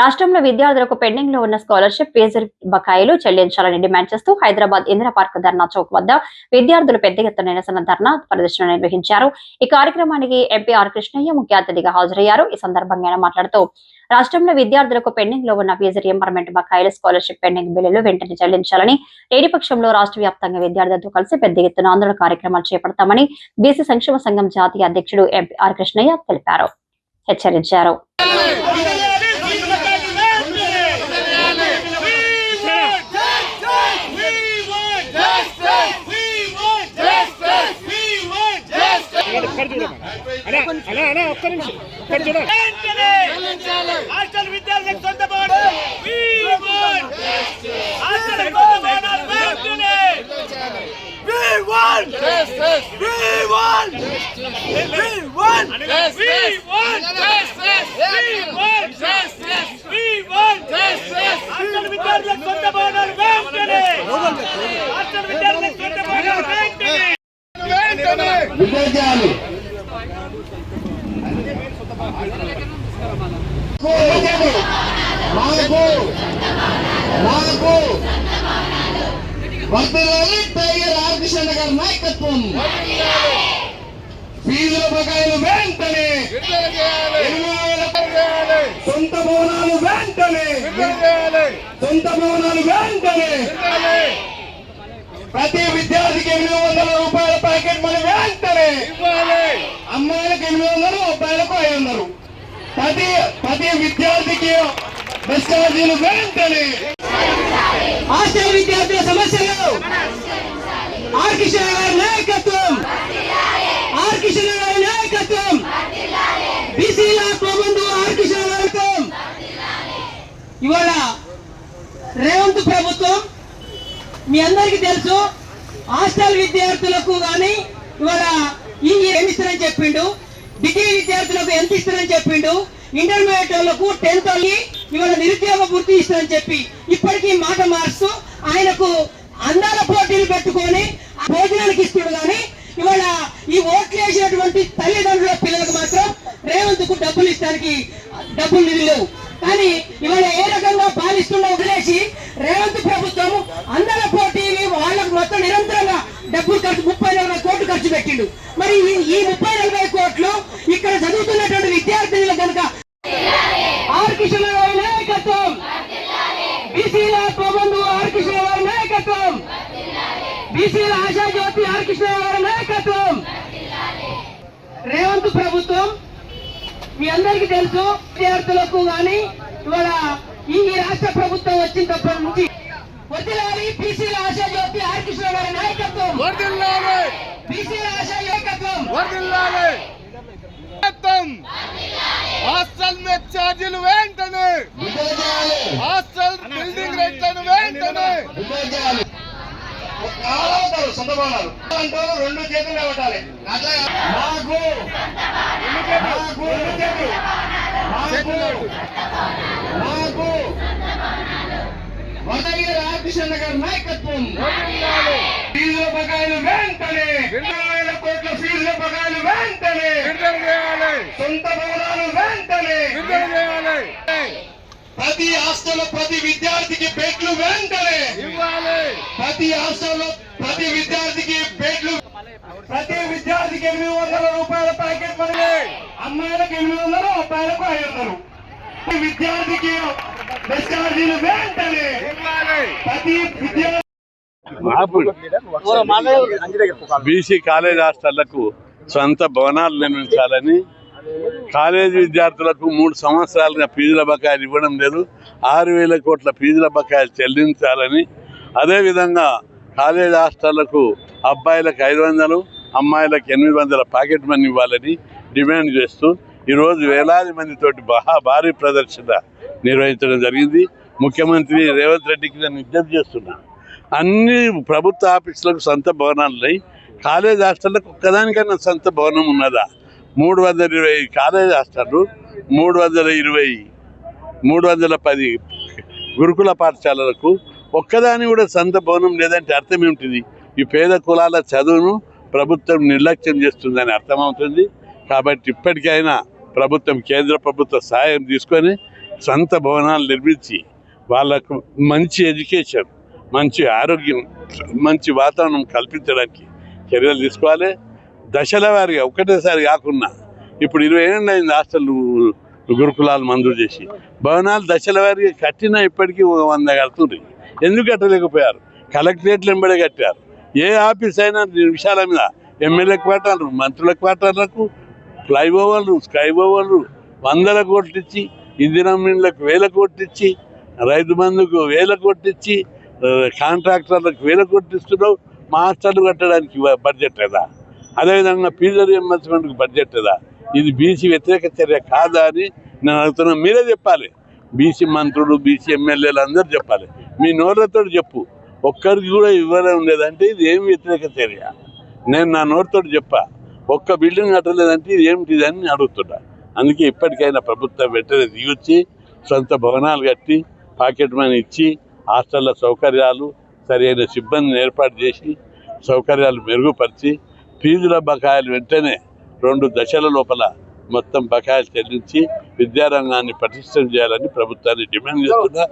రాష్ట్రంలో విద్యార్థులకు పెండింగ్లో ఉన్న స్కాలర్షిప్ ఫీజు బకాయిలు చెల్లించాలని డిమాండ్ చేస్తూ హైదరాబాద్ ఇందిర పార్క్ ధర్నా చౌక్ వద్ద విద్యార్థులు పెద్ద ఎత్తున నిరసన ధర్నా ప్రదర్శన నిర్వహించారు. ఈ కార్యక్రమానికి ఎంపీ ఆర్ కృష్ణయ్య ముఖ్య అతిథిగా హాజరయ్యారు. ఈ సందర్భంగా ఆయన మాట్లాడుతూ రాష్ట్రంలో విద్యార్థులకు పెండింగ్లో ఉన్న ఫీజు రియంబర్మెంట్ బకాయిలు స్కాలర్షిప్ పెండింగ్ బిల్లులు వెంటనే చెల్లించాలని లేని పక్షంలో రాష్ట్ర వ్యాప్తంగా విద్యార్థులతో కలిసి పెద్ద ఎత్తున ఆందోళన కార్యక్రమాలు చేపడతామని బీసీ సంక్షేమ సంఘం జాతీయ అధ్యక్షుడు ఎంపీ ఆర్ కృష్ణయ్య తెలిపారు. హెచ్చరించారు. హాస్టల్ విద్యార్థులకు సొంత భవనాలు We want! హాస్టల్ సొంత భవనాలు వెంటనే! We want! We want! We want! We want! We want! We want! Hostel విద్యార్థులకు సొంత భవనాలు వెంటనే! హాస్టల్ విద్యార్థులకు సొంత భవనాలు వెంటనే! విద్యార్థులు మాకు మాకు వర్తనాలు టైగర్ రామకృష్ణ గారి నాయకత్వం ఫీజుల బకాయిలు వెంటనే సొంత భవనాలు వెంటనే సొంత భవనాలు వెంటనే ప్రతి విద్యార్థికి ఎనిమిది వందల రూపాయల ప్యాకెట్ మనీ వెంటనే. అమ్మాయిలకు ఎనిమిది వందలు అబ్బాయిలకు ఐదు వందలు. ప్రతి ప్రతి విద్యార్థికి బస్ ఛార్జీలు వెంటనే హాస్టల్ విద్యార్థుల సమస్యలు. ఆర్ కిషన్ గారి నాయకత్వం. ఆర్ కిషన్ గారి నాయకత్వం. బీసీల ప్రబంధు ఆర్ కిషన్ నాయకత్వం ఇవాళ రేవంత్ ప్రభుత్వం మీ అందరికీ తెలుసు హాస్టల్ విద్యార్థులకు కానీ ఇవాళ ఈ ఏమిస్తారని చెప్పిండు డిగ్రీ జాబ్ ఎంత ఇస్తారని చెప్పిండు? ఇంటర్మీడియట్ వాళ్ళకు టెన్త్ వాళ్ళకి ఇవాళ నిరుద్యోగ వృత్తి ఇస్తారని చెప్పి ఇప్పటికీ మాట మారుస్తూ ఆయనకు అందాల పోటీలు పెట్టుకొని భోజనానికి ఇస్తుడు కానీ ఇవాళ ఈ ఓట్లు వేసినటువంటి తల్లిదండ్రుల పిల్లలకు మాత్రం రేవంత్కు డబ్బులు ఇస్తానికి డబ్బులు నిధులు లేవు. కానీ ఇవాళ ఏ రకంగా పాలిస్తుండో వదిలేసి రేవంత్ ప్రభుత్వం అందాల పోటీలు వాళ్ళకు మొత్తం నిరంతరంగా డబ్బులు ఖర్చు ముప్పై నలభై కోట్లు ఖర్చు పెట్టిండు. మరి ఈ- ఈ ముప్పై నలభై కోట్లు ఇక్కడ చదువుతున్నటువంటి విద్యార్థినులు కనుక ఆర్ కిషన్ గారి నాయకత్వం బీసీల ప్రబంధు ఆర్ కిషన్ గారి నాయకత్వం బీసీల ఆశాజ్యోతి ఆర్ కృష్ణ గారి నాయకత్వం రేవంత్ ప్రభుత్వం మీ అందరికీ తెలుసు విద్యార్థులకు గాని ఇవాళ ఈ రాష్ట్ర ప్రభుత్వం వచ్చినప్పటి నుంచి వదిలాలి బీసీల ఆశాజ్యోతి ఆర్ కృష్ణ గారి నాయకత్వం బీసీల ఆశా నాయకత్వం హాస్టల్ మీద ఛార్జీలు వెంటనే హాస్టల్ బిల్డింగ్ రేట్లను వెంటనే కాలవుతారు సొంత భవనాలు అంటూ రెండు చేతులు పెట్టాలి మాకు మాకు మాకు మాకు వదగిరి రామకృష్ణ గారి నాయకత్వం ఫీజుల బకాయిలు వెంటనే. రెండు వేల కోట్ల ఫీజుల బకాయిలు వెంటనే. సొంత భవనాలు వెంటనే. ప్రతి హాస్టల్లో ప్రతి విద్యార్థికి బెడ్లు వెంటనే. ఇవ్వాలి. ప్రతి హాస్టల్లో ప్రతి విద్యార్థికి బెడ్లు. ప్రతి విద్యార్థికి ఎనిమిది వందల రూపాయల ప్యాకెట్ మనీ అమ్మాయిలకు ఎనిమిది వందలు అబ్బాయిలకు ఐదు వందలు. ప్రతి విద్యార్థికి బస్ ఛార్జీలు వెంటనే. ఇవ్వాలి. ప్రతి విద్యార్థి బీసీ కాలేజ్ హాస్టళ్ళకు సొంత భవనాలు నిర్మించాలని కాలేజీ విద్యార్థులకు మూడు సంవత్సరాలుగా ఫీజుల బకాయిలు ఇవ్వడం లేదు. ఆరు వేల కోట్ల ఫీజుల బకాయిలు చెల్లించాలని. అదేవిధంగా కాలేజ్ హాస్టళ్ళకు అబ్బాయిలకు ఐదు వందలు అమ్మాయిలకు ఎనిమిది వందల పాకెట్ మనీ ఇవ్వాలని డిమాండ్ చేస్తూ ఈరోజు వేలాది మందితోటి బహా భారీ ప్రదర్శన నిర్వహించడం జరిగింది. ముఖ్యమంత్రి రేవంత్ రెడ్డికి నేను విజ్ఞప్తి చేస్తున్నాను అన్ని ప్రభుత్వ ఆఫీసులకు సొంత భవనాలు కాలేజ్ హాస్టళ్ళకు ఒక్కదానికన్నా సొంత భవనం ఉన్నదా? మూడు వందల ఇరవై కాలేజ్ హాస్టళ్ళు మూడు వందల ఇరవై మూడు వందల పది గురుకుల పాఠశాలలకు ఒక్కదాని కూడా సంత భవనం లేదంటే అర్థం ఏమిటిది? ఈ పేద కులాల చదువును ప్రభుత్వం నిర్లక్ష్యం చేస్తుందని అర్థమవుతుంది. కాబట్టి ఇప్పటికైనా ప్రభుత్వం కేంద్ర ప్రభుత్వ సహాయం తీసుకొని సొంత భవనాలు నిర్మించి వాళ్ళకు మంచి ఎడ్యుకేషన్ మంచి ఆరోగ్యం మంచి వాతావరణం కల్పించడానికి చర్యలు తీసుకోవాలి. దశల వారిగా ఒకటేసారి కాకుండా ఇప్పుడు ఇరవై ఏళ్ళు అయింది హాస్టల్ గురుకులాలు మంజూరు చేసి. భవనాలు దశల వారిగా కట్టినా ఇప్పటికీ ఒక వంద కడుతుంది ఎందుకు కట్టలేకపోయారు? కలెక్టరేట్లు ఎంబడే కట్టారు. ఏ ఆఫీస్ అయినా నిమిషాల మీద ఎమ్మెల్యే క్వార్టర్లు మంత్రుల క్వార్టర్లకు ఫ్లైఓవర్లు స్కై ఓవర్లు వందల కోట్లు ఇచ్చి ఇందిరామీన్లకు వేల కోట్లు ఇచ్చి రైతు బంధుకు వేల కోట్లు ఇచ్చి కాంట్రాక్టర్లకు వేల కోట్లు ఇస్తున్నావు మాస్టర్లు కట్టడానికి బడ్జెట్ కదా అదేవిధంగా ఫీజు రియంబర్స్మెంట్కి బడ్జెట్ కదా. ఇది బీసీ వ్యతిరేక చర్య కాదా అని నేను అడుగుతున్నా. మీరే చెప్పాలి. బీసీ మంత్రులు బీసీ ఎమ్మెల్యేలు అందరూ చెప్పాలి. మీ నోట్లతో చెప్పు. ఒక్కరికి కూడా ఇవ్వడం లేదంటే ఇది ఏం వ్యతిరేక చర్య? నేను నా నోటితో చెప్పా. ఒక్క బిల్డింగ్ కట్టలేదంటే ఇది ఏమిటిది అని అడుగుతున్నా. అందుకే ఇప్పటికైనా ప్రభుత్వం వెంటనే దిగొచ్చి సొంత భవనాలు కట్టి పాకెట్ మనీ ఇచ్చి హాస్టళ్ళ సౌకర్యాలు సరైన సిబ్బందిని ఏర్పాటు చేసి సౌకర్యాలు మెరుగుపరిచి ఫీజుల బకాయిలు వెంటనే రెండు దశల లోపల మొత్తం బకాయిలు చెల్లించి విద్యారంగాన్ని పటిష్టం చేయాలని ప్రభుత్వాన్ని డిమాండ్ చేస్తున్నా.